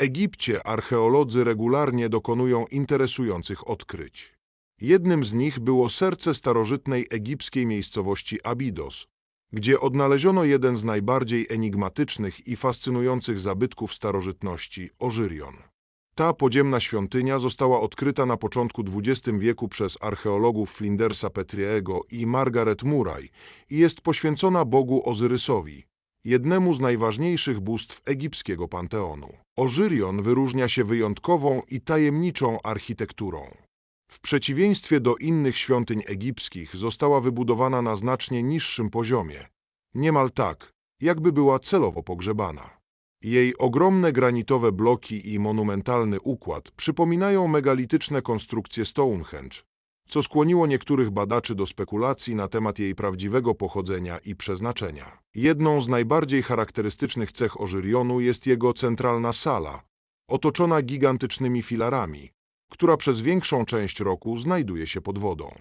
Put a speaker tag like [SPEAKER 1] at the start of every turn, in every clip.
[SPEAKER 1] Egipcie archeolodzy regularnie dokonują interesujących odkryć. Jednym z nich było serce starożytnej egipskiej miejscowości Abidos, gdzie odnaleziono jeden z najbardziej enigmatycznych i fascynujących zabytków starożytności Ożyrion. Ta podziemna świątynia została odkryta na początku XX wieku przez archeologów Flindersa Petriego i Margaret Murray i jest poświęcona bogu Ozyrysowi, jednemu z najważniejszych bóstw egipskiego panteonu. Ożyrion wyróżnia się wyjątkową i tajemniczą architekturą. W przeciwieństwie do innych świątyń egipskich została wybudowana na znacznie niższym poziomie, niemal tak, jakby była celowo pogrzebana. Jej ogromne granitowe bloki i monumentalny układ przypominają megalityczne konstrukcje Stonehenge, co skłoniło niektórych badaczy do spekulacji na temat jej prawdziwego pochodzenia i przeznaczenia. Jedną z najbardziej charakterystycznych cech Ożyrionu jest jego centralna sala, otoczona gigantycznymi filarami, która przez większą część roku znajduje się pod wodą.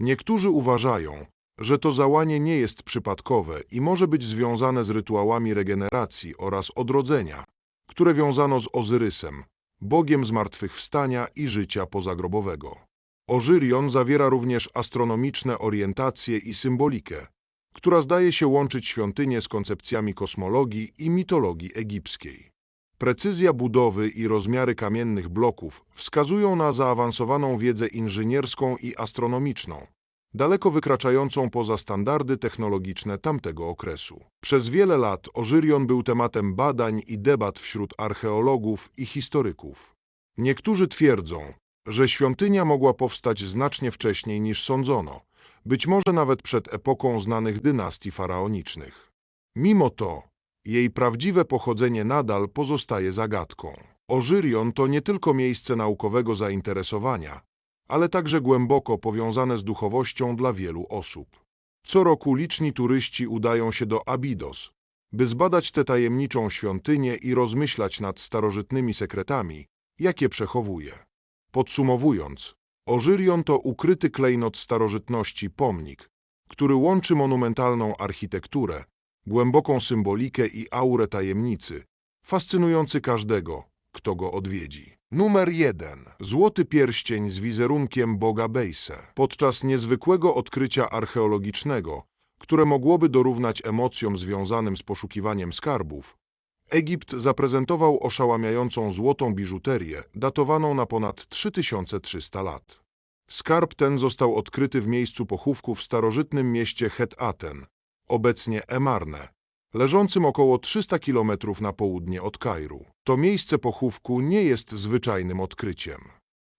[SPEAKER 1] Niektórzy uważają, że to załanie nie jest przypadkowe i może być związane z rytuałami regeneracji oraz odrodzenia, które wiązano z Ozyrysem, bogiem zmartwychwstania i życia pozagrobowego. Ożyrion zawiera również astronomiczne orientacje i symbolikę, która zdaje się łączyć świątynię z koncepcjami kosmologii i mitologii egipskiej. Precyzja budowy i rozmiary kamiennych bloków wskazują na zaawansowaną wiedzę inżynierską i astronomiczną, daleko wykraczającą poza standardy technologiczne tamtego okresu. Przez wiele lat Ożyrion był tematem badań i debat wśród archeologów i historyków. Niektórzy twierdzą, że świątynia mogła powstać znacznie wcześniej niż sądzono, być może nawet przed epoką znanych dynastii faraonicznych. Mimo to, jej prawdziwe pochodzenie nadal pozostaje zagadką. Ożyrion to nie tylko miejsce naukowego zainteresowania, ale także głęboko powiązane z duchowością dla wielu osób. Co roku liczni turyści udają się do Abidos, by zbadać tę tajemniczą świątynię i rozmyślać nad starożytnymi sekretami, jakie przechowuje. Podsumowując, Ożyrion to ukryty klejnot starożytności pomnik, który łączy monumentalną architekturę, głęboką symbolikę i aurę tajemnicy, fascynujący każdego, kto go odwiedzi. Numer 1. Złoty pierścień z wizerunkiem boga Bejse. Podczas niezwykłego odkrycia archeologicznego, które mogłoby dorównać emocjom związanym z poszukiwaniem skarbów, Egipt zaprezentował oszałamiającą złotą biżuterię, datowaną na ponad 3300 lat. Skarb ten został odkryty w miejscu pochówku w starożytnym mieście Het-Aten, obecnie Emarne, leżącym około 300 km na południe od Kairu. To miejsce pochówku nie jest zwyczajnym odkryciem.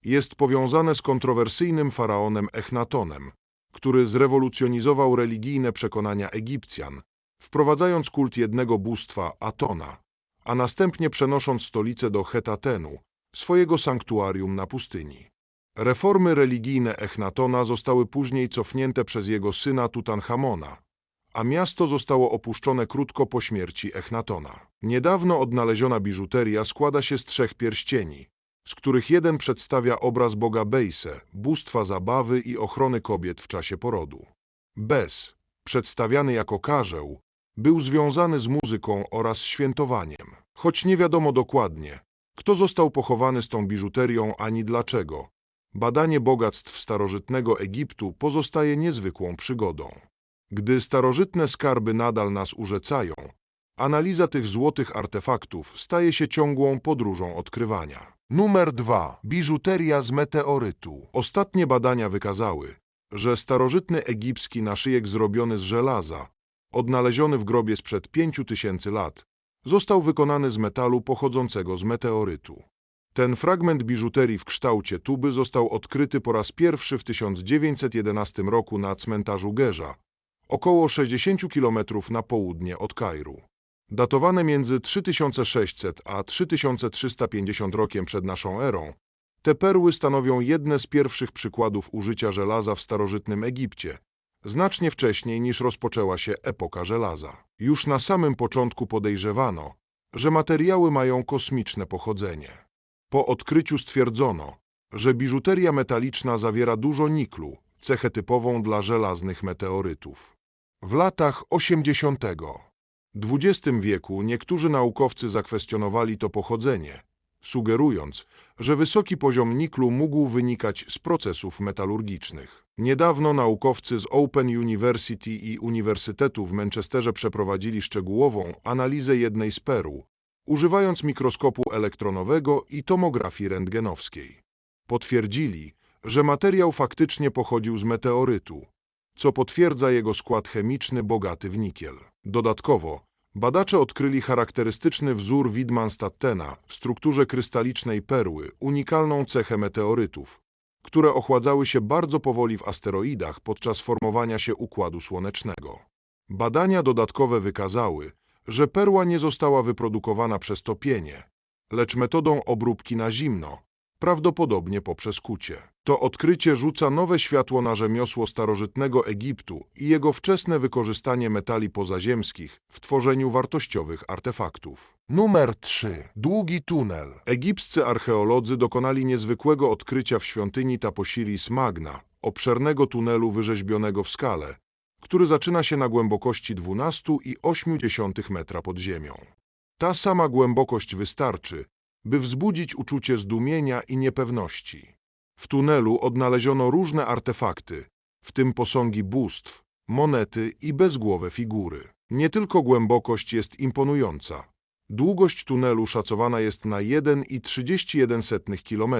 [SPEAKER 1] Jest powiązane z kontrowersyjnym faraonem Echnatonem, który zrewolucjonizował religijne przekonania Egipcjan, wprowadzając kult jednego bóstwa Atona, a następnie przenosząc stolicę do Hetatenu, swojego sanktuarium na pustyni. Reformy religijne Echnatona zostały później cofnięte przez jego syna Tutanchamona, a miasto zostało opuszczone krótko po śmierci Echnatona. Niedawno odnaleziona biżuteria składa się z trzech pierścieni, z których jeden przedstawia obraz boga Bejse, bóstwa zabawy i ochrony kobiet w czasie porodu. Bes, przedstawiany jako karzeł, był związany z muzyką oraz świętowaniem. Choć nie wiadomo dokładnie, kto został pochowany z tą biżuterią ani dlaczego, badanie bogactw starożytnego Egiptu pozostaje niezwykłą przygodą. Gdy starożytne skarby nadal nas urzecają, analiza tych złotych artefaktów staje się ciągłą podróżą odkrywania. Numer 2. Biżuteria z meteorytu. Ostatnie badania wykazały, że starożytny egipski naszyjek zrobiony z żelaza, odnaleziony w grobie sprzed 5000 lat, został wykonany z metalu pochodzącego z meteorytu. Ten fragment biżuterii w kształcie tuby został odkryty po raz pierwszy w 1911 roku na cmentarzu Gerza, około 60 km na południe od Kairu. Datowane między 3600 a 3350 rokiem przed naszą erą, te perły stanowią jedne z pierwszych przykładów użycia żelaza w starożytnym Egipcie, znacznie wcześniej niż rozpoczęła się epoka żelaza. Już na samym początku podejrzewano, że materiały mają kosmiczne pochodzenie. Po odkryciu stwierdzono, że biżuteria metaliczna zawiera dużo niklu, cechę typową dla żelaznych meteorytów. W latach 80. XX wieku niektórzy naukowcy zakwestionowali to pochodzenie sugerując, że wysoki poziom niklu mógł wynikać z procesów metalurgicznych. Niedawno naukowcy z Open University i Uniwersytetu w Manchesterze przeprowadzili szczegółową analizę jednej z perł, używając mikroskopu elektronowego i tomografii rentgenowskiej. Potwierdzili, że materiał faktycznie pochodził z meteorytu, co potwierdza jego skład chemiczny bogaty w nikiel. Dodatkowo, badacze odkryli charakterystyczny wzór Widmanstattena w strukturze krystalicznej perły, unikalną cechę meteorytów, które ochładzały się bardzo powoli w asteroidach podczas formowania się Układu Słonecznego. Badania dodatkowe wykazały, że perła nie została wyprodukowana przez topienie, lecz metodą obróbki na zimno, prawdopodobnie poprzez kucie. To odkrycie rzuca nowe światło na rzemiosło starożytnego Egiptu i jego wczesne wykorzystanie metali pozaziemskich w tworzeniu wartościowych artefaktów. Numer 3. Długi tunel. Egipscy archeolodzy dokonali niezwykłego odkrycia w świątyni Taposiris Magna, obszernego tunelu wyrzeźbionego w skale, który zaczyna się na głębokości 12,8 metra pod ziemią. Ta sama głębokość wystarczy, by wzbudzić uczucie zdumienia i niepewności. W tunelu odnaleziono różne artefakty, w tym posągi bóstw, monety i bezgłowe figury. Nie tylko głębokość jest imponująca. Długość tunelu szacowana jest na 1,31 km,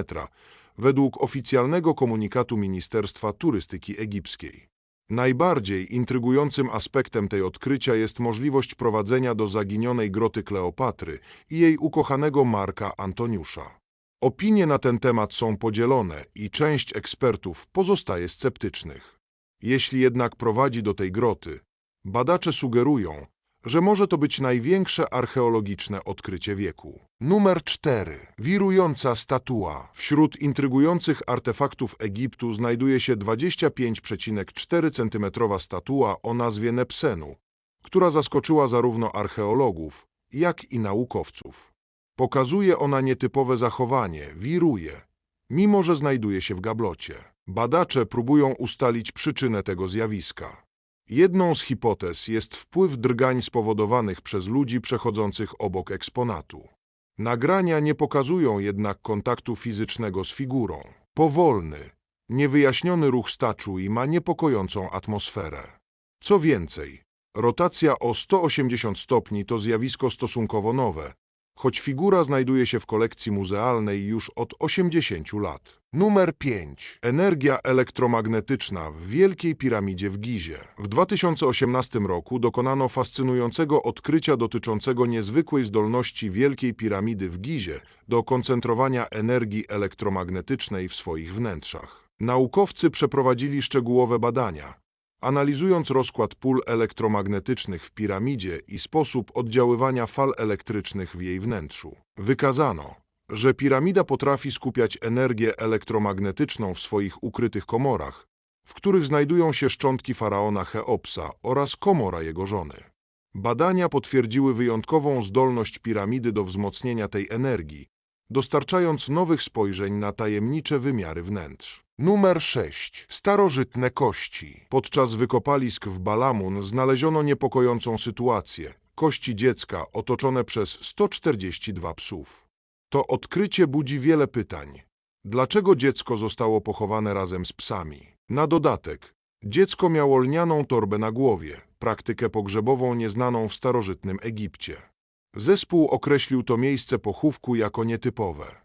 [SPEAKER 1] według oficjalnego komunikatu Ministerstwa Turystyki Egipskiej. Najbardziej intrygującym aspektem tej odkrycia jest możliwość prowadzenia do zaginionej groty Kleopatry i jej ukochanego Marka Antoniusza. Opinie na ten temat są podzielone i część ekspertów pozostaje sceptycznych. Jeśli jednak prowadzi do tej groty, badacze sugerują, że może to być największe archeologiczne odkrycie wieku. Numer 4. Wirująca statua. Wśród intrygujących artefaktów Egiptu znajduje się 25,4 cm statua o nazwie Nepsenu, która zaskoczyła zarówno archeologów, jak i naukowców. Pokazuje ona nietypowe zachowanie, wiruje, mimo że znajduje się w gablocie. Badacze próbują ustalić przyczynę tego zjawiska. Jedną z hipotez jest wpływ drgań spowodowanych przez ludzi przechodzących obok eksponatu. Nagrania nie pokazują jednak kontaktu fizycznego z figurą. Powolny, niewyjaśniony ruch staczu ma niepokojącą atmosferę. Co więcej, rotacja o 180 stopni to zjawisko stosunkowo nowe, choć figura znajduje się w kolekcji muzealnej już od 80 lat. Numer 5. Energia elektromagnetyczna w Wielkiej Piramidzie w Gizie. W 2018 roku dokonano fascynującego odkrycia dotyczącego niezwykłej zdolności Wielkiej Piramidy w Gizie do koncentrowania energii elektromagnetycznej w swoich wnętrzach. Naukowcy przeprowadzili szczegółowe badania, analizując rozkład pól elektromagnetycznych w piramidzie i sposób oddziaływania fal elektrycznych w jej wnętrzu. Wykazano, że piramida potrafi skupiać energię elektromagnetyczną w swoich ukrytych komorach, w których znajdują się szczątki faraona Cheopsa oraz komora jego żony. Badania potwierdziły wyjątkową zdolność piramidy do wzmocnienia tej energii, dostarczając nowych spojrzeń na tajemnicze wymiary wnętrz. Numer 6. Starożytne kości. Podczas wykopalisk w Balamun znaleziono niepokojącą sytuację. Kości dziecka otoczone przez 142 psów. To odkrycie budzi wiele pytań. Dlaczego dziecko zostało pochowane razem z psami? Na dodatek, dziecko miało lnianą torbę na głowie, praktykę pogrzebową nieznaną w starożytnym Egipcie. Zespół określił to miejsce pochówku jako nietypowe.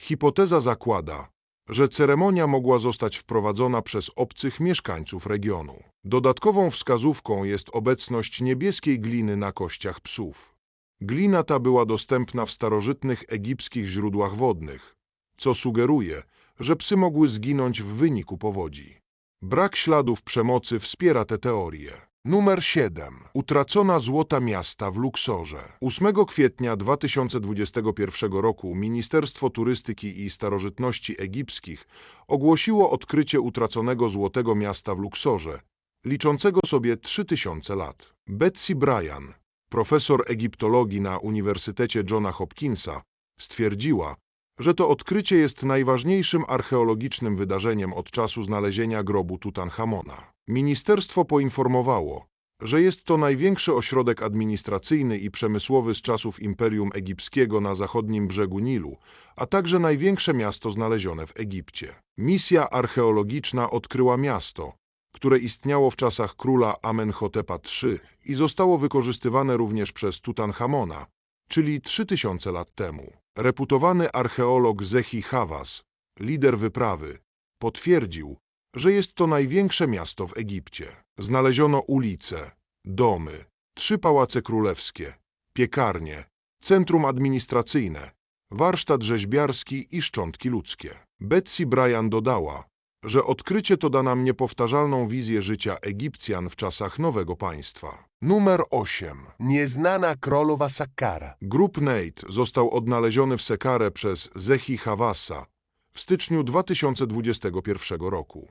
[SPEAKER 1] Hipoteza zakłada, że ceremonia mogła zostać wprowadzona przez obcych mieszkańców regionu. Dodatkową wskazówką jest obecność niebieskiej gliny na kościach psów. Glina ta była dostępna w starożytnych egipskich źródłach wodnych, co sugeruje, że psy mogły zginąć w wyniku powodzi. Brak śladów przemocy wspiera tę teorię. Numer 7. Utracona złota miasta w Luksorze. 8 kwietnia 2021 roku Ministerstwo Turystyki i Starożytności Egipskich ogłosiło odkrycie utraconego złotego miasta w Luksorze, liczącego sobie 3000 lat. Betsy Bryan, profesor egiptologii na Uniwersytecie Johna Hopkinsa, stwierdziła, że to odkrycie jest najważniejszym archeologicznym wydarzeniem od czasu znalezienia grobu Tutanchamona. Ministerstwo poinformowało, że jest to największy ośrodek administracyjny i przemysłowy z czasów Imperium Egipskiego na zachodnim brzegu Nilu, a także największe miasto znalezione w Egipcie. Misja archeologiczna odkryła miasto, które istniało w czasach króla Amenhotepa III i zostało wykorzystywane również przez Tutanchamona, czyli 3000 lat temu. Reputowany archeolog Zechi Hawass, lider wyprawy, potwierdził, że jest to największe miasto w Egipcie. Znaleziono ulice, domy, trzy pałace królewskie, piekarnie, centrum administracyjne, warsztat rzeźbiarski i szczątki ludzkie. Betsy Bryan dodała, że odkrycie to da nam niepowtarzalną wizję życia Egipcjan w czasach nowego państwa. Numer 8.
[SPEAKER 2] Nieznana królowa Sakkara.
[SPEAKER 1] Grób Nate został odnaleziony w Sekare przez Zechi Hawassa w styczniu 2021 roku.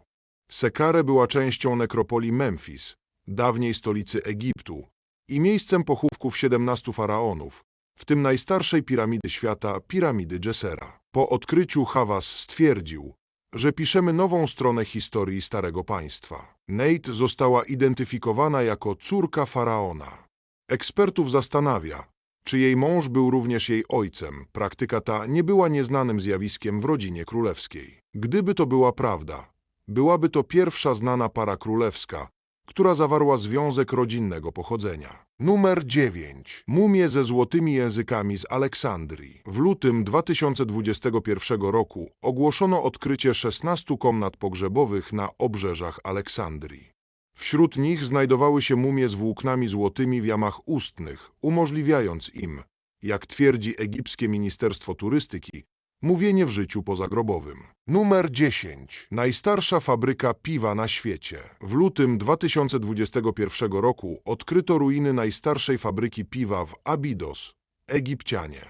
[SPEAKER 1] Sekare była częścią nekropolii Memphis, dawniej stolicy Egiptu, i miejscem pochówków 17 faraonów, w tym najstarszej piramidy świata, piramidy Dżesera. Po odkryciu Hawass stwierdził, że piszemy nową stronę historii Starego Państwa. Nate została identyfikowana jako córka faraona. Ekspertów zastanawia, czy jej mąż był również jej ojcem. Praktyka ta nie była nieznanym zjawiskiem w rodzinie królewskiej. Gdyby to była prawda, byłaby to pierwsza znana para królewska, która zawarła związek rodzinnego pochodzenia. Numer 9. Mumie ze złotymi językami z Aleksandrii. W lutym 2021 roku ogłoszono odkrycie 16 komnat pogrzebowych na obrzeżach Aleksandrii. Wśród nich znajdowały się mumie z włóknami złotymi w jamach ustnych, umożliwiając im, jak twierdzi egipskie Ministerstwo Turystyki, mówienie w życiu pozagrobowym. Numer 10. Najstarsza fabryka piwa na świecie. W lutym 2021 roku odkryto ruiny najstarszej fabryki piwa w Abidos, Egipcianie.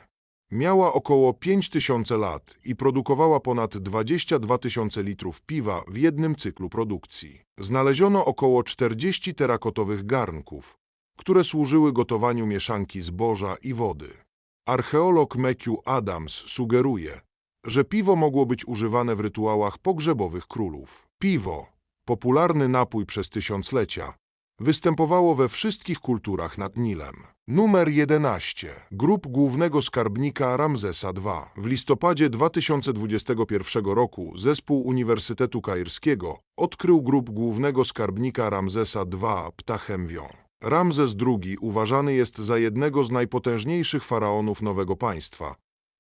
[SPEAKER 1] Miała około 5000 lat i produkowała ponad 22 tysiące litrów piwa w jednym cyklu produkcji. Znaleziono około 40 terakotowych garnków, które służyły gotowaniu mieszanki zboża i wody. Archeolog Matthew Adams sugeruje, że piwo mogło być używane w rytuałach pogrzebowych królów. Piwo, popularny napój przez tysiąclecia, występowało we wszystkich kulturach nad Nilem. Numer 11. Grób głównego skarbnika Ramzesa II. W listopadzie 2021 roku zespół Uniwersytetu Kairskiego odkrył grób głównego skarbnika Ramzesa II Ptahemwion. Ramzes II uważany jest za jednego z najpotężniejszych faraonów nowego państwa,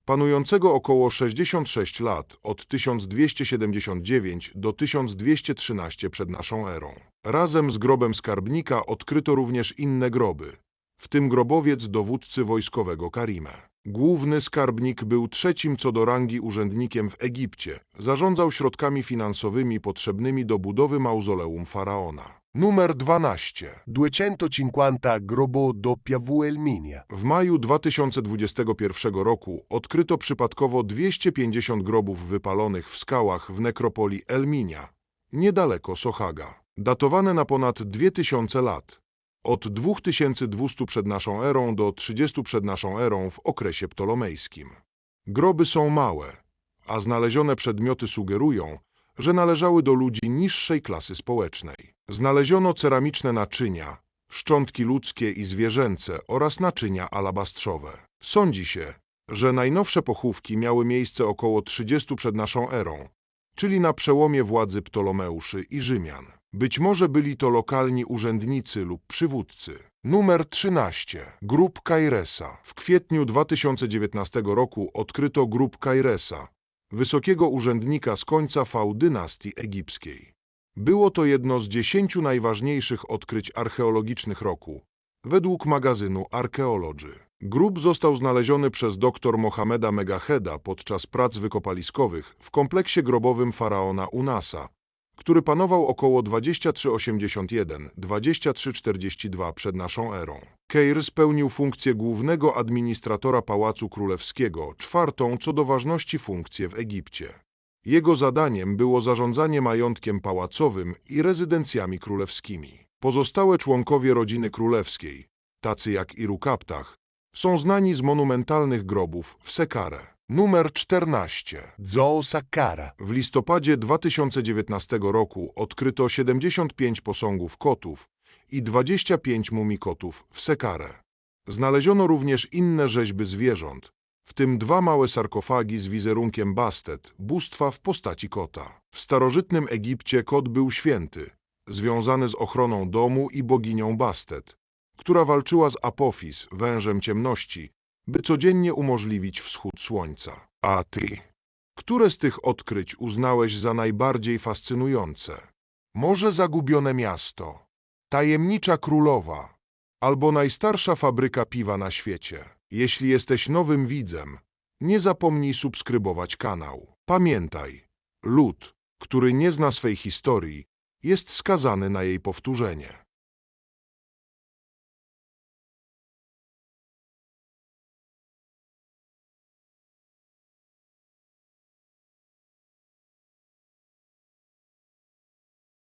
[SPEAKER 1] panującego około 66 lat od 1279 do 1213 przed naszą erą. Razem z grobem skarbnika odkryto również inne groby, w tym grobowiec dowódcy wojskowego Karime. Główny skarbnik był trzecim co do rangi urzędnikiem w Egipcie. Zarządzał środkami finansowymi potrzebnymi do budowy mauzoleum faraona. Numer 12.
[SPEAKER 2] 250 grobo doppia V Elminia.
[SPEAKER 1] W maju 2021 roku odkryto przypadkowo 250 grobów wypalonych w skałach w nekropolii Elminia, niedaleko Sohaga, datowane na ponad 2000 lat. Od 2200 przed naszą erą do 30 przed naszą erą w okresie ptolomejskim. Groby są małe, a znalezione przedmioty sugerują, że należały do ludzi niższej klasy społecznej. Znaleziono ceramiczne naczynia, szczątki ludzkie i zwierzęce oraz naczynia alabastrowe. Sądzi się, że najnowsze pochówki miały miejsce około 30 przed naszą erą, czyli na przełomie władzy Ptolomeuszy i Rzymian. Być może byli to lokalni urzędnicy lub przywódcy. Numer 13. Grób Kairesa. W kwietniu 2019 roku odkryto grób Kairesa, wysokiego urzędnika z końca V-dynastii egipskiej. Było to jedno z dziesięciu najważniejszych odkryć archeologicznych roku, według magazynu Archaeology. Grób został znaleziony przez dr Mohameda Megaheda podczas prac wykopaliskowych w kompleksie grobowym faraona Unasa, który panował około 2381-2342 przed naszą erą. Keir spełnił funkcję głównego administratora Pałacu Królewskiego, czwartą co do ważności funkcję w Egipcie. Jego zadaniem było zarządzanie majątkiem pałacowym i rezydencjami królewskimi. Pozostałe członkowie rodziny królewskiej, tacy jak Irukaptach, są znani z monumentalnych grobów w Sekare. Numer 14.
[SPEAKER 2] Zoo Sakkara.
[SPEAKER 1] W listopadzie 2019 roku odkryto 75 posągów kotów i 25 mumikotów w Sekarę. Znaleziono również inne rzeźby zwierząt, w tym dwa małe sarkofagi z wizerunkiem Bastet, bóstwa w postaci kota. W starożytnym Egipcie kot był święty, związany z ochroną domu i boginią Bastet, która walczyła z Apofis, wężem ciemności, by codziennie umożliwić wschód słońca. A ty? Które z tych odkryć uznałeś za najbardziej fascynujące? Może zagubione miasto, tajemnicza królowa, albo najstarsza fabryka piwa na świecie. Jeśli jesteś nowym widzem, nie zapomnij subskrybować kanał. Pamiętaj, lud, który nie zna swej historii, jest skazany na jej powtórzenie.